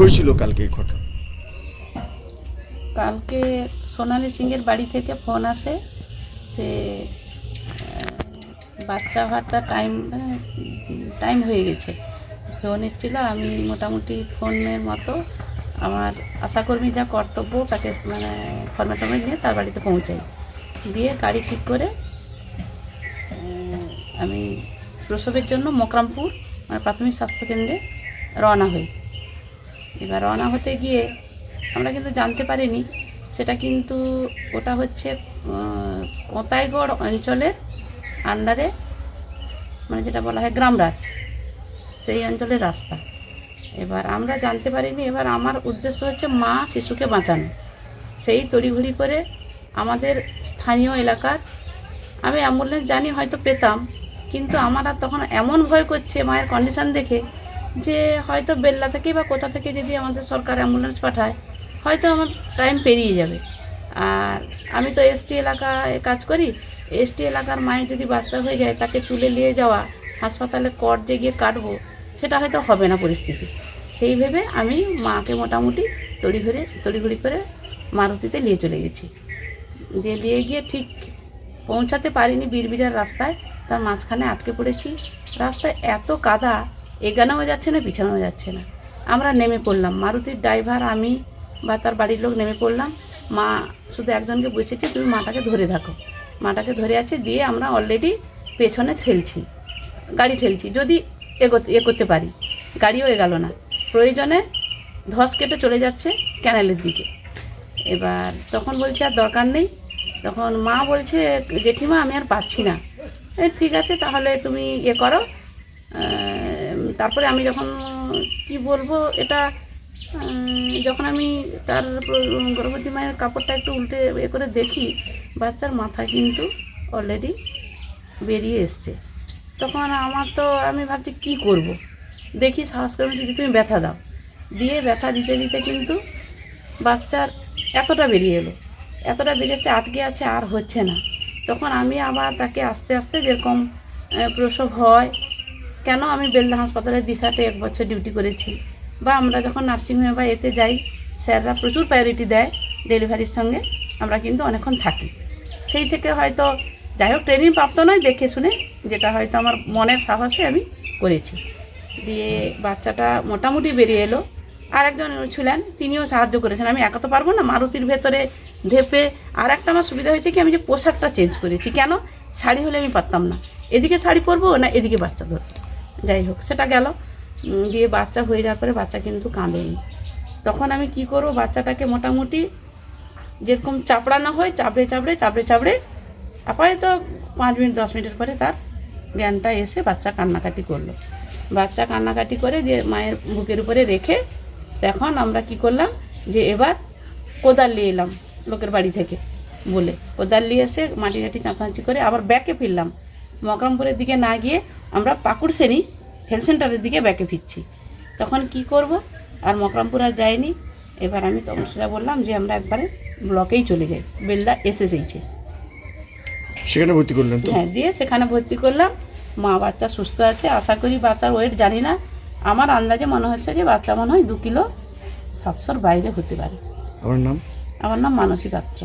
হয়েছিল কালকে এই ঘটনা? কালকে সোনালি সিংয়ের বাড়ি থেকে ফোন আসে সে বাচ্চা হওয়ারটা টাইম টাইম হয়ে গেছে। ফোন এসেছিল, আমি মোটামুটি ফোনের মতো আমার আশাকর্মী যা কর্তব্য, তাকে মানে ফর্মেট টর্মেট নিয়ে তার বাড়িতে পৌঁছাই। দিয়ে গাড়ি ঠিক করে আমি প্রসবের জন্য মোকরামপুর মানে প্রাথমিক স্বাস্থ্যকেন্দ্রে রওনা হই। এবার রওনা হতে গিয়ে আমরা কিন্তু জানতে পারিনি, সেটা কিন্তু ওটা হচ্ছে কোঁতাইগড় অঞ্চলের আন্ডারে মানে যেটা বলা হয় গ্রামরাজ সেই অঞ্চলের রাস্তা। এবার আমরা জানতে পারিনি, এবার আমার উদ্দেশ্য হচ্ছে মা শিশুকে বাঁচানো। সেই তড়িঘড়ি করে আমাদের স্থানীয় এলাকার, আমি অ্যাম্বুলেন্স জানি হয়তো পেতাম, কিন্তু আমার আর তখন এমন ভয় করছে মায়ের কন্ডিশন দেখে যে হয়তো বেল্লা থেকে বা কোথা থেকে যদি আমাদের সরকার অ্যাম্বুলেন্স পাঠায়, হয়তো আমার টাইম পেরিয়ে যাবে। আর আমি তো এসটি এলাকায় কাজ করি এসটি এলাকার মায়ের যদি বাচ্চা হয়ে যায়, তাকে তুলে নিয়ে যাওয়া, হাসপাতালে কট যে গিয়ে কাটবো, সেটা হয়তো হবে না পরিস্থিতি। সেই ভেবে আমি মাকে মোটামুটি তড়িঘড়ি তড়িঘড়ি করে মারুতিতে নিয়ে চলে গেছি। দিয়ে নিয়ে গিয়ে ঠিক পৌঁছাতে পারিনি বিড়বিড়ার রাস্তায়, তার মাঝখানে আটকে পড়েছি। রাস্তায় এত কাদা এগানোও যাচ্ছে না পিছানোও যাচ্ছে না। আমরা নেমে পড়লাম। মারুতির ড্রাইভার, আমি বা তার বাড়ির লোক নেমে পড়লাম। মা শুধু একজনকে বসেছে, তুমি মাটাকে ধরে থাকো মাটাকে ধরে আছে, দিয়ে আমরা অলরেডি পেছনে ঠেলছি। গাড়ি ঠেলছি। যদি এগোতে এ করতে পারি। গাড়িও এগাল না। প্রয়োজনে ধস কেটে চলে যাচ্ছে ক্যানেলের দিকে। এবার তখন বলছে, আর দরকার নেই। তখন মা বলছে, জেঠিমা, আমি আর পাচ্ছি না। ঠিক আছে, তাহলে তুমি ইয়ে করো। তারপরে আমি যখন, কি বলব, এটা যখন আমি তার গর্ভবতী মায়ের কাপড়টা একটু উল্টে এ করে দেখি, বাচ্চার মাথা কিন্তু অলরেডি বেরিয়ে এসছে। তখন আমার তো, আমি ভাবছি কি করব। দেখি সাহস করে যদি তুমি ব্যথা দাও। দিয়ে ব্যথা দিতে দিতে কিন্তু বাচ্চার এতটা বেরিয়ে এলো। এতটা বেরিয়ে আসতে আটকে আছে, আর হচ্ছে না। তখন আমি আবার তাকে আস্তে আস্তে যেরকম প্রসব হয় কেন আমি বেলদা হাসপাতালে দিশাতে এক বছর ডিউটি করেছি? বা আমরা যখন নার্সিংহোমে বা এতে যাই, স্যাররা প্রচুর প্রায়োরিটি দেয় ডেলিভারির সঙ্গে, আমরা কিন্তু অনেকক্ষণ থাকি। সেই থেকে হয়তো, যাই হোক ট্রেনিং প্রাপ্ত নয়, দেখে শুনে যেটা হয়তো আমার মনের সাহসে আমি করেছি। দিয়ে বাচ্চাটা মোটামুটি বেরিয়ে এলো। আর একজন ছিলেন, তিনিও সাহায্য করেছেন। আমি একা তো পারব না, মারুতির ভেতরে ধেপে আর একটা আমার সুবিধা হয়েছে কি, আমি যে পোশাকটা চেঞ্জ করেছি। কেন? শাড়ি হলে আমি পারতাম না। এদিকে শাড়ি পরবো না, এদিকে বাচ্চা ধরবো। যাই হোক, সেটা গেল। দিয়ে বাচ্চা হয়ে যাওয়ার পরে বাচ্চা কিন্তু কাঁদেনি। তখন আমি কি করব, বাচ্চাটাকে মোটামুটি যেরকম চাপড়ানো হয়, চাপড়ে চাপড়ে চাপড়ে চাপড়ে, আপাতত পাঁচ মিনিট, দশ মিনিটের পরে তার জ্ঞানটা এসে বাচ্চা কান্নাকাটি করল। বাচ্চা কান্নাকাটি করে দিয়ে মায়ের বুকের উপরে রেখে তখন আমরা কি করলাম যে এবার কোদাল নিয়ে এলাম লোকের বাড়ি থেকে বলে। কোদাল নিয়ে এসে মাটি টাটি চাঁচাঁচি করে আবার ব্যাকে ফিরলাম। মকরমপুরের দিকে না গিয়ে আমরা পাকুড় শ্রেণি হেলথ সেন্টারের দিকে ব্যাকে ফিরছি। তখন কি করব? আর মকরমপুর আর যাইনি। এবার আমি তখন সোজা বললাম যে আমরা একবারে ব্লকেই চলে যাই। বেলদা এসেসেইছে সেখানে ভর্তি করলেন তো? হ্যাঁ দিয়ে সেখানে ভর্তি করলাম। মা বাচ্চা সুস্থ আছে। আশা করি বাচ্চার ওয়েট জানি না। আমার আন্দাজে মনে হচ্ছে যে বাচ্চা মনে হয় দু কিলো সাতশোর বাইরে হতে পারে। আমার নাম? আমার নাম মানসী পাত্র।